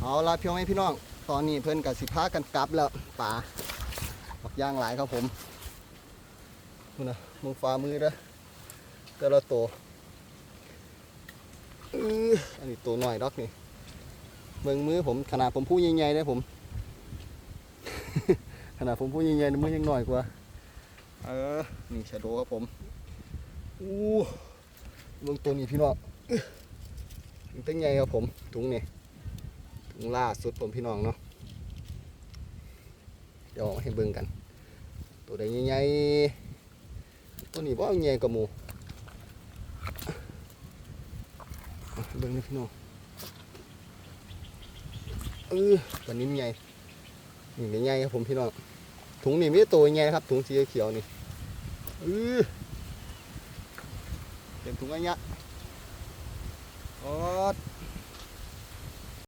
เอาละพี่น้องให้พี่น้อง ตอนนี้เพื่อนกับสิพากันกลับแล้วป่าบักย่างหลายครับผมนู่นะมือฟ้ามือเด้อแต่ละตัวอ,อ,อันนี้ตัวหน่อยดอกนี่เบิ่งมือผมขนาดผมพูดใหญ่ๆเลยผม ขนาดผมพูดใหญ่ๆมือยังหน่อยกว่าเออนี่ชะโดครับผมอู้เบิ่งตัวนี้พี่น้องถุงตั้งใหญ่ครับผมถุงนี่ ล่าสุดผมพี่น้องเนาะเดี๋ยวเอาให้เบิ่งกัน ตัวใดใหญ่ๆตัวนี้บ่ใหญ่กว่าหมูเบิ่งนี่พี่น้องเออตัวนี้ใหญ่นี่ใหญ่ครับผมพี่น้องถุงนี่ไม่ตัวใหญ่ครับถุงสีเขียวนี่เออเป็นถุงอันเนี้ยออ